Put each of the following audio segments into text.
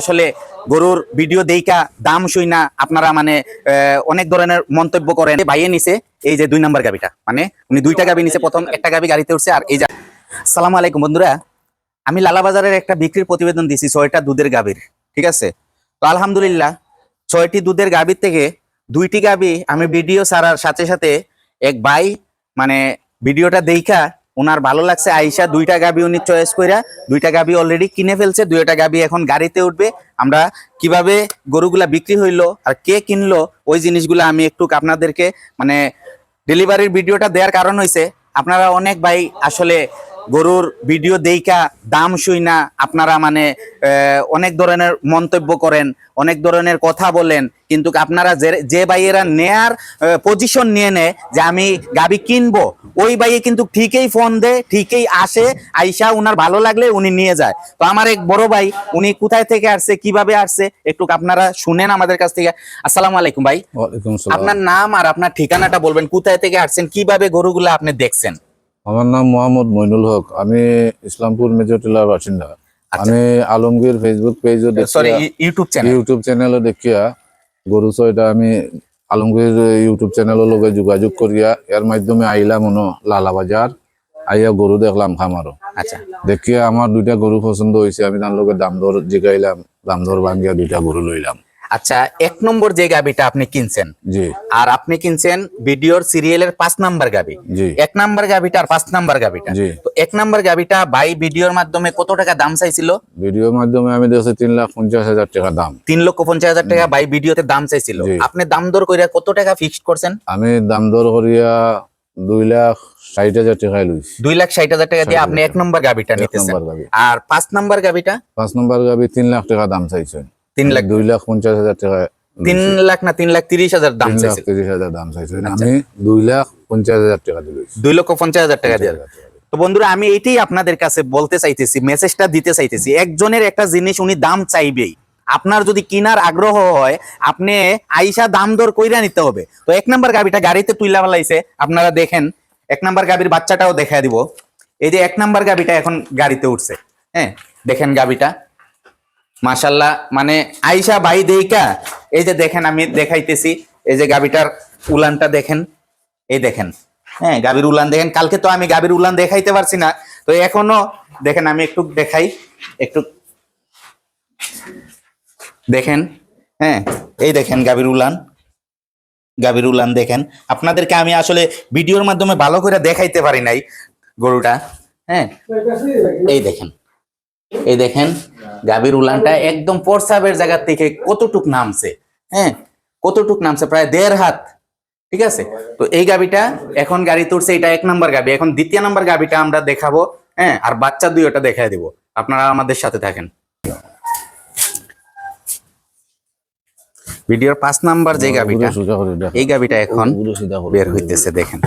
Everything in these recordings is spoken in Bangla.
আসলে গরুর ভিডিও দেইকা দাম শুই না, আপনারা মানে অনেক ধরনের মন্তব্য করেন। বাইয়ে নিছে, এই যে দুই নাম্বার গাবিটা মানে উনি দুইটা গাবি নিছে, প্রথম একটা গাবি গাড়িতে উঠছে, আর এই যে সালাম আলাইকুম বন্ধুরা। আমি লালাবাজারের একটা বিক্রির প্রতিবেদন দিছি, ছয়টা দুধের গাবির, ঠিক আছে? তো আলহামদুলিল্লাহ, ছয়টি দুধের গাবির থেকে দুইটি গাবি আমি ভিডিও ছাড়ার সাথে সাথে এক ভাই মানে ভিডিওটা দেইখা ওনার ভালো লাগছে, আইসা দুইটা গাবি উনি চয়েস কইরা দুইটা গাবি অলরেডি কিনে ফেলছে, দুইটা গাবি এখন গাড়িতে উঠবে। আমরা কীভাবে গরুগুলা বিক্রি হইল আর কে কিনলো, ওই জিনিসগুলো আমি একটু আপনাদেরকে মানে ডেলিভারির ভিডিওটা দেওয়ার কারণ হয়েছে আপনারা অনেক ভাই আসলে গরুর ভিডিও দেইকা দাম শুই না আপনারা মানে অনেক ধরনের মন্তব্য করেন অনেক ধরনের কথা বলেন কিন্তু আপনারা যে যে ভাইয়েরা নেয়ার পজিশন নিয়ে নেয় যে আমি গাবি কিনবো ওই ভাইয়ে কিন্তু ঠিকই ফোন দেয় ঠিকই আসে আইসা উনার ভালো লাগলে উনি নিয়ে যায়। তো আমার এক বড় ভাই উনি কোথায় থেকে আসছে কীভাবে আসছে একটু আপনারা শুনেন আমাদের কাছ থেকে। আসসালামু আলাইকুম ভাই। আপনার নাম আর আপনার ঠিকানাটা বলবেন কোথায় থেকে আসছেন কীভাবে গরুগুলো আপনি দেখছেন? আমার নাম মোহাম্মদ মইনুল হক। আমি ইসলামপুর মেজর টিলার বাসিন্দা। আমি আলমগীর ফেসবুক পেজও সরি ইউটিউব চ্যানেল ইউটিউব চ্যানেলও দেখিয়া গরু ছয়টা আমি আলমগীর ইউটিউব চ্যানেলের লগে যোগাযোগ করিয়া এর মাধ্যমে আইলাম মনো লালা বাজার। আইয়া গরু দেখলাম খামারও আচ্ছা। দেখিয়া আমার দুইটা গরু পছন্দ হয়েছে আমি তার লগে দাম দর জিগাইলাম দাম দর ভাঙ্গিয়া দুইটা গরু লইলাম। আচ্ছা এক নম্বর যে গাবিটা আপনি কিনছেন আর আপনি কিনছেন ভিডিওর সিরিয়ালের পাঁচ নাম্বার গাবি। এক নাম্বার গাবিটা আর পাঁচ নাম্বার গাবিটা। তো এক নাম্বার গাবিটা বাই ভিডিওর মাধ্যমে কত টাকা দাম চাইছিল? ভিডিওর মাধ্যমে আমি দেখছি তিন লাখ পঞ্চাশ হাজার টাকা দাম। তিন লক্ষ পঞ্চাশ হাজার টাকা বাই ভিডিওতে দাম চাইছিল। আপনি দাম দর কইরা কত টাকা ফিক্সড করছেন? আমি দাম দর করিয়া দুই লাখ ষাট হাজার টাকা লইছি। দুই লাখ ষাট হাজার টাকা দিয়ে আপনি এক নম্বর গাবিটা নিতেছেন। আর পাঁচ নাম্বার গাবিটা? পাঁচ নম্বর গাবি তিন লাখ টাকা দাম চাইছেন। তিন লাখ দুই লাখ পঞ্চাশ হাজার টাকা তিন লাখ না তিন লাখ তিরিশ হাজার দাম লাখ তিরিশ হাজার দাম চাইছেন আমি দুই লাখ পঞ্চাশ হাজার টাকা দিয়েছি। দুই লক্ষ পঞ্চাশ হাজার টাকা দিয়ে। তো বন্ধুরা আমি এটাই আপনাদের কাছে বলতে চাইতেছি মেসেজটা দিতে চাইতেছি। একজনের একটা জিনিস উনি দাম চাইবেই। আপনার যদি কিনার আগ্রহ হয় আপনি আইসা দাম দর কইরা নিতে হবে। তো এক নাম্বার গাবিটা গাড়িতে তুইলা ফেলাইছে আপনারা দেখেন এক নাম্বার গাবির বাচ্চাটাও দেখা দিব। এই যে এক নাম্বার গাবিটা এখন গাড়িতে উঠছে। হ্যাঁ দেখেন গাবিটা। মাশাল্লাহ মানে আইসা ভাই দেইকা এই যে দেখেন আমি দেখাইতেছি, এই যে গাবিটার উলানটা দেখেন, এই দেখেন হ্যাঁ গাবির উলান দেখেন, কালকে তো আমি গাবির উলান দেখাইতে পারছি না, তো এখনও দেখেন আমি একটু দেখাই, একটু দেখেন হ্যাঁ এই দেখেন গাবির উলান গাবির উলান দেখেন, আপনাদেরকে আমি আসলে ভিডিওর মাধ্যমে ভালো করে দেখাইতে পারি নাই গরুটা হ্যাঁ এই দেখেন এই দেখেন গাভীর উলানটা একদম প্রসাবের জায়গা থেকে কতটুক নামছে হ্যাঁ? কতটুক নামছে? প্রায় দেড় হাত ঠিক আছে? তো এই গাবিটা এখন গাড়ি তুলছে এটা এক নাম্বার গাবি এখন দ্বিতীয় নাম্বার গাবিটা আমরা দেখাবো হ্যাঁ? আর বাচ্চা দুই ওটা দেখাই দিব। আপনারা আমাদের সাথে থাকেন। ভিডিওর পাঁচ নাম্বার যে গাবিটা করে দেখ এই গাবিটা এখন বের হইতেছে দেখেন।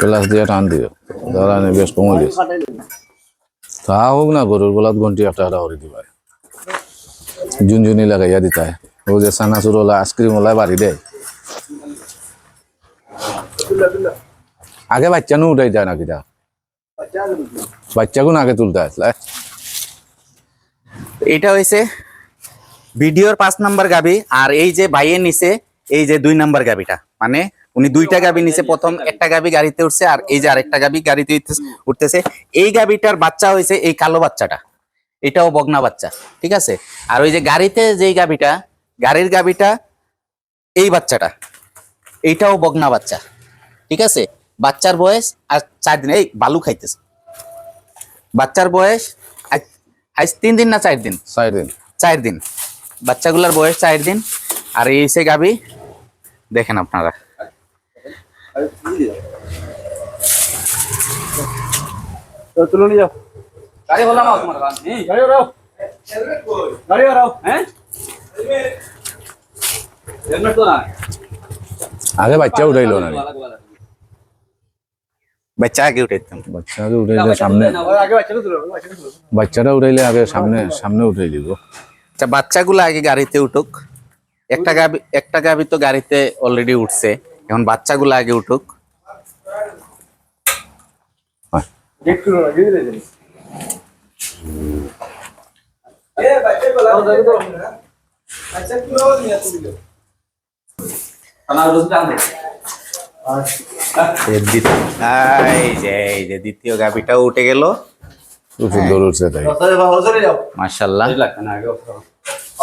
ক্লাস দিয়ে টান দিও। দাঁড়া নে বেশ কমে গেছে তা হোক না গরুর গোলাত ঘন্টি একটা একটা করে দিবা ঝুনঝুনি লাগাইয়া দিতায় ও যে সানাসুর ওলা আইসক্রিম ওলা বাড়ি দেয় আগে বাচ্চা নু উঠাই যায় নাকি যা বাচ্চাগুন আগে তুলতে আসলে এটা হয়েছে ভিডিওর পাঁচ নাম্বার গাবি, আর এই যে বাইয়ের নিচে এই যে দুই নাম্বার গাবিটা। মানে উনি দুইটা গাবি নিচে প্রথম একটা গাবি গাড়িতে উঠছে আর এই যে আরেকটা গাবি গাড়িতে উঠতেছে- উঠতেছে। এই গাবিটার বাচ্চা হয়েছে এই কালো বাচ্চাটা। এটাও বগনা বাচ্চা ঠিক আছে? আর ওই যে গাড়িতে যেই গাবিটা গাড়ির গাবিটা এই বাচ্চাটা এইটাও বগনা বাচ্চা ঠিক আছে? বাচ্চার বয়স আর চার দিন এই বালু খাইতেছে। বাচ্চার বয়স আজ- আজ তিন দিন না চার দিন? সাইড দিন। চার দিন। বাচ্চাগুলোর বয়স চার দিন। আর এই সে গাবি দেখেন আপনারা। তুলে নিয়ে যাও গাড়ি হলাম তোমার গাড়ি ওরাও গাড়ি ওরাও হ্যাঁ হেলমেট তো না আগে বাচ্চা উঠাইলো না বাচ্চা আগে উঠাইতাম। বাচ্চাকে উঠাইলে সামনে বাচ্চাটা উঠাইলে আগে সামনে সামনে উঠাই দিব আচ্ছা বাচ্চাগুলো আগে গাড়িতে উঠুক। একটা গাবি একটা গাবি তো গাড়িতে অলরেডি উঠছে। এখন বাচ্চাগুলো আগে উঠুক। হয়। দ্বিতীয় গাবিটাও উঠে গেল। খুব সুন্দর উঠছে তাই মাশাল্লাহ।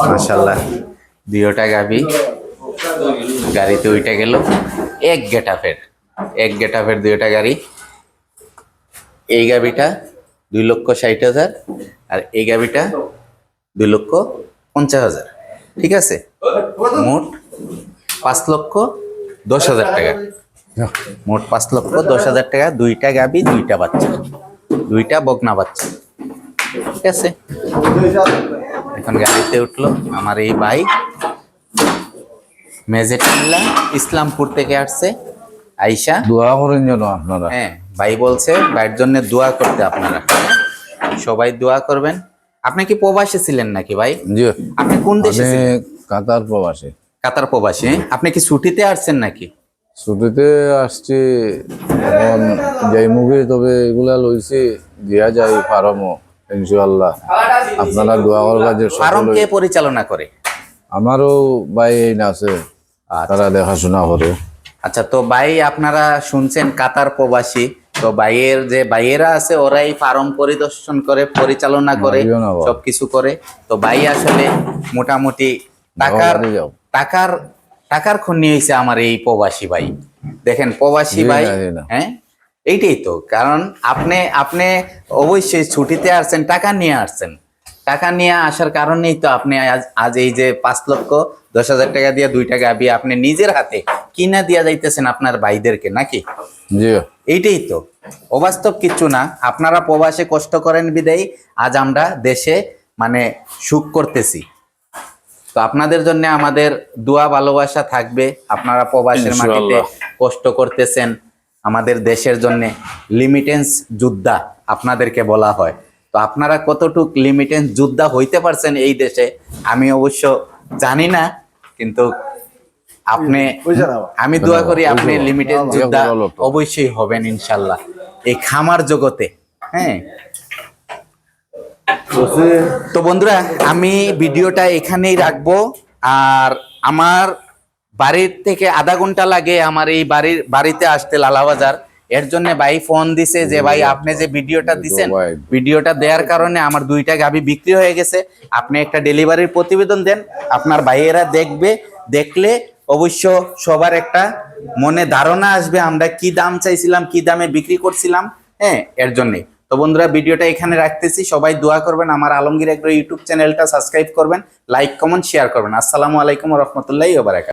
মাশাল্লাহ। দুইটা গাবি গাড়িতে ওইটা গেল। এক গেটাফের এক গেটাফের দুইটা গাড়ি। এই গাবিটা দুই লক্ষ ষাট হাজার আর এই গাবিটা দুই লক্ষ পঞ্চাশ হাজার। ঠিক আছে? মোট পাঁচ লক্ষ দশ হাজার টাকা। মোট পাঁচ লক্ষ দশ হাজার টাকা। দুইটা গাবি, দুইটা বাচ্চা, দুইটা বকনা বাচ্চা। ঠিক আছে? এখন গাড়িতে উঠল আমার এই ভাই। মেজেটিল্লা ইসলামপুর থেকে আসছে। আইসা দোয়া করেন যেন আপনারা। হ্যাঁ ভাই বলছে ভাইয়ের জন্য দোয়া করতে আপনারা। সবাই দোয়া করবেন। আপনি কি প্রবাসী ছিলেন নাকি ভাই? জি। আপনি কোন দেশে কাতার প্রবাসী। কাতার প্রবাসী হ্যাঁ? আপনি কি ছুটিতে আসছেন নাকি? ছুটিতে আসছি এখন যাই মুখে তবে এগুলা লইছি দিয়া যায় ফার্মও ইনশাআল্লাহ। আপনারা দোয়া করবার যে ফার্ম কে পরিচালনা করে। আমারও ভাই আছে। তারা দেখাশোনা করে। আচ্ছা তো ভাই আপনারা শুনছেন কাতার প্রবাসী তো ভাইয়ের যে ভাইয়েরা আছে ওরাই ফার্ম পরিদর্শন করে পরিচালনা করে বাবা। সবকিছু করে। তো ভাই আসলে মোটামুটি টাকার টাকার টাকার খন্নি হয়েছে আমার এই প্রবাসী ভাই। দেখেন প্রবাসী ভাই হ্যাঁ? এইটাই তো কারণ আপনি আপনি অবশ্যই ছুটিতে আসছেন টাকা নিয়ে আসছেন। টাকা নিয়ে আসার কারণেই তো আপনি আজ এই যে পাঁচ লক্ষ দশ হাজার টাকা দিয়ে দুইটা গাবি আপনি নিজের হাতে কিনা দিয়া যাইতেছেন আপনার ভাইদেরকে নাকি? জি। এইটাই তো। অবাস্তব কিচ্ছু না। আপনারা প্রবাসে কষ্ট করেন বিদায়ী আজ আমরা দেশে মানে সুখ করতেছি। তো আপনাদের জন্য আমাদের দোয়া ভালোবাসা থাকবে। আপনারা প্রবাসের মাটিতে কষ্ট করতেছেন। আমাদের দেশের জন্য লিমিটেন্স যোদ্ধা আপনাদেরকে বলা হয়। তো আপনারা কতটুক লিমিটেন্স যোদ্ধা হইতে পারছেন এই দেশে আমি অবশ্য জানি না কিন্তু আপনি আমি দোয়া করি আপনি লিমিটেড যোদ্ধা অবশ্যই হবেন ইনশাল্লাহ। এই খামার জগতে হ্যাঁ। তো বন্ধুরা আমি ভিডিওটা এখানেই রাখব আর আমার বাড়ির থেকে আধা ঘণ্টা লাগে আমার এই বাড়ির বাড়িতে আসতে লালাবাজার। এর জন্য ভাই ফোন দিছে যে ভাই আপনি যে ভিডিওটা দিছেন ভিডিওটা দেওয়ার কারণে আমার দুইটা গাভি বিক্রি হয়ে গেছে। আপনি একটা ডেলিভারির প্রতিবেদন দেন আপনার ভাইয়েরা দেখবে দেখলে অবশ্য সবার একটা মনে ধারণা আসবে আমরা কি দাম চাইছিলাম কি দামে বিক্রি করছিলাম হ্যাঁ এর জন্যে। তো বন্ধুরা ভিডিওটা এখানে রাখতেছি। সবাই দোয়া করবেন আমার আলমগীর এগ্রো ইউটিউব চ্যানেলটা সাবস্ক্রাইব করবেন লাইক কমেন্ট শেয়ার করবেন। আসসালামু আলাইকুম রহমতুল্লাহ ওবারাকাত